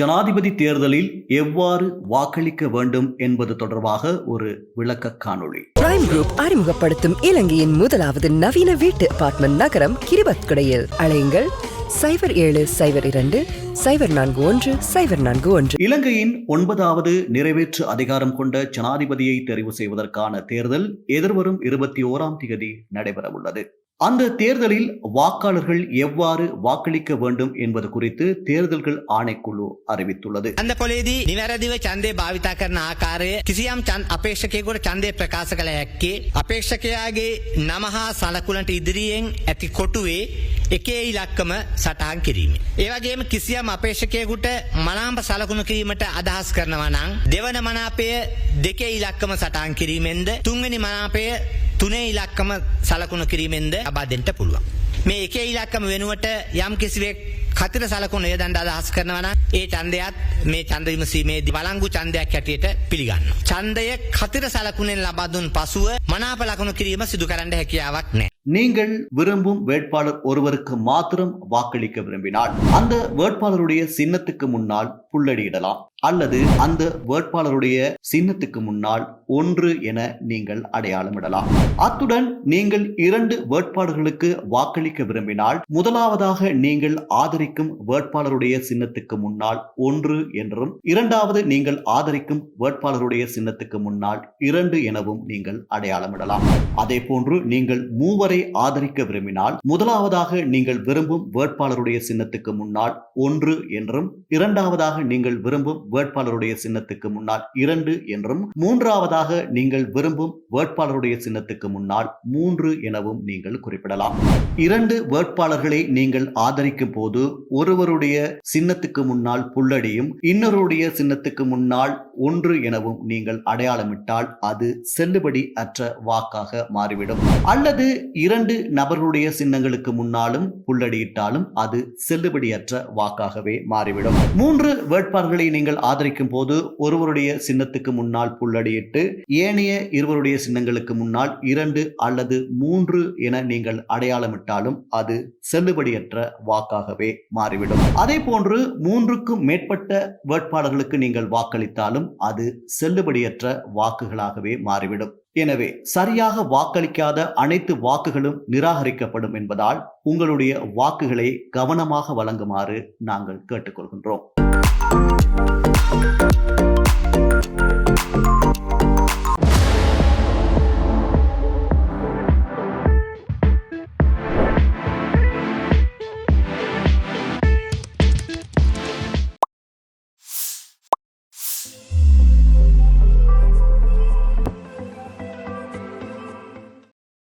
ஜனாதிபதி தேர்தலில் எவ்வாறு வாக்களிக்க வேண்டும் என்பது தொடர்பாக ஒரு விளக்க காணொளி. பிரைம் குரூப் அறிமுகப்படுத்தும் இலங்கையின் முதலாவது நவீன வீட்டு அபார்ட்மெண்ட் நகரம் கிரிபத்குடையில். அழையுங்கள் சைபர் ஏழு சைபர் இரண்டு சைபர் நான்கு ஒன்று சைபர் நான்கு ஒன்று. இலங்கையின் ஒன்பதாவது நிறைவேற்று அதிகாரம் கொண்ட ஜனாதிபதியை தெரிவு செய்வதற்கான தேர்தல் எதிர்வரும் இருபத்தி ஓராம் தேதி நடைபெறவுள்ளது. அந்த தேர்தலில் வாக்காளர்கள் எவ்வாறு வாக்களிக்க வேண்டும் என்பது குறித்து தேர்தல்கள் ஆணைக்குழு அறிவித்துள்ளது ඡන්ද පොලේදී නිවැරදිව ඡන්දය භාවිතා කරන ආකාරය කිසියම් ඡන් අපේක්ෂකයෙකුට ඡන්දය ප්‍රකාශ කළ හැක්කේ අපේක්ෂකයාගේ නම හා සලකුණට ඉදිරියෙන් ඇති කොටුවේ එකේ ඉලක්කම සටහන් කිරීම. ඒවගේම කිසියම් අපේක්ෂකයකුට මනාම්ප සලකුණු කිරීමට අදහස් කරනවා නම් දෙවන මනාපය දෙකේ ඉලක්කම සටහන් කිරීමෙන්ද තුන්වැනි මනාපය තුනේ ඉලක්කම සලකුණු කිරීමෙන්ද අබාදෙන්ට පුළුවන්. මේ එකේ ඉලක්කම වෙනුවට යම් කිසිවෙක් කතර සලකුණ යදන්ඩ අදහස් කරනවන ඒ චන්දයත් මේ චන්ද විමසීමේදී වලංගු චන්දයක් හැටියට පිළිගන්න. චන්දය කතර සලකුණෙන් ලබදුන් පසුව මනාප ලකුණු කිරීම සිදු කරන්න හැකියාවක් නෑ. நீங்கள் விரும்பும் வேட்பாளர் ஒருவருக்கு மாத்திரம் வாக்களிக்க விரும்பினால் அந்த வேட்பாளருடைய சின்னத்துக்கு முன்னால் புள்ளடியிடலாம் அல்லது அந்த வேட்பாளருடைய சின்னத்துக்கு முன்னால் ஒன்று என நீங்கள் அடையாளமிடலாம். அத்துடன் நீங்கள் இரண்டு வேட்பாளர்களுக்கு வாக்களிக்க விரும்பினால் முதலாவதாக நீங்கள் ஆதரிக்கும் வேட்பாளருடைய சின்னத்துக்கு முன்னால் ஒன்று என்றும் இரண்டாவது நீங்கள் ஆதரிக்கும் வேட்பாளருடைய சின்னத்துக்கு முன்னால் இரண்டு எனவும் நீங்கள் அடையாளமிடலாம். அதே போன்று நீங்கள் மூவரை ஆதரிக்க விரும்பினால் முதலாவதாக நீங்கள் விரும்பும் வேட்பாளருடைய சின்னத்துக்கு முன்னால் ஒன்று என்றும் இரண்டாவதாக நீங்கள் விரும்பும் வேட்பாளருடைய சின்னத்துக்கு முன்னால் இரண்டு என்றும் மூன்றாவதாக நீங்கள் விரும்பும் வேட்பாளருடைய சின்னத்துக்கு முன்னால் மூன்று எனவும் நீங்கள் குறிப்பிடலாம். இரண்டு வேட்பாளர்களை நீங்கள் ஆதரிக்கும் போது ஒருவருடைய சின்னத்துக்கு முன்னால் புள்ளடியும் இன்னொருடைய சின்னத்துக்கு முன்னால் ஒன்று எனவும் நீங்கள் அடையாளமிட்டால் அது செல்லுபடி அற்ற வாக்காக மாறிவிடும். அல்லது இரண்டு நபர்களுடைய சின்னங்களுக்கு முன்னாலும் புள்ளடியிட்டாலும் அது செல்லுபடியற்ற வாக்காகவே மாறிவிடும். மூன்று வேட்பாளர்களை நீங்கள் ஆதரிக்கும் போது ஒருவருடைய சின்னத்துக்கு முன்னால் புள்ளடியிட்டு ஏனைய இருவருடைய சின்னங்களுக்கு முன்னால் இரண்டு அல்லது மூன்று என நீங்கள் அடையாளமிட்டாலும் அது செல்லுபடியற்ற வாக்காகவே மாறிவிடும். அதே போன்று மூன்றுக்கும் மேற்பட்ட வேட்பாளர்களுக்கு நீங்கள் வாக்களித்தாலும் அது செல்லுபடியற்ற வாக்குகளாகவே மாறிவிடும். எனவே சரியாக வாக்களிக்காத அனைத்து வாக்குகளும் நிராகரிக்கப்படும் என்பதால் உங்களுடைய வாக்குகளை கவனமாக வழங்குமாறு நாங்கள் கேட்டுக்கொள்கின்றோம்.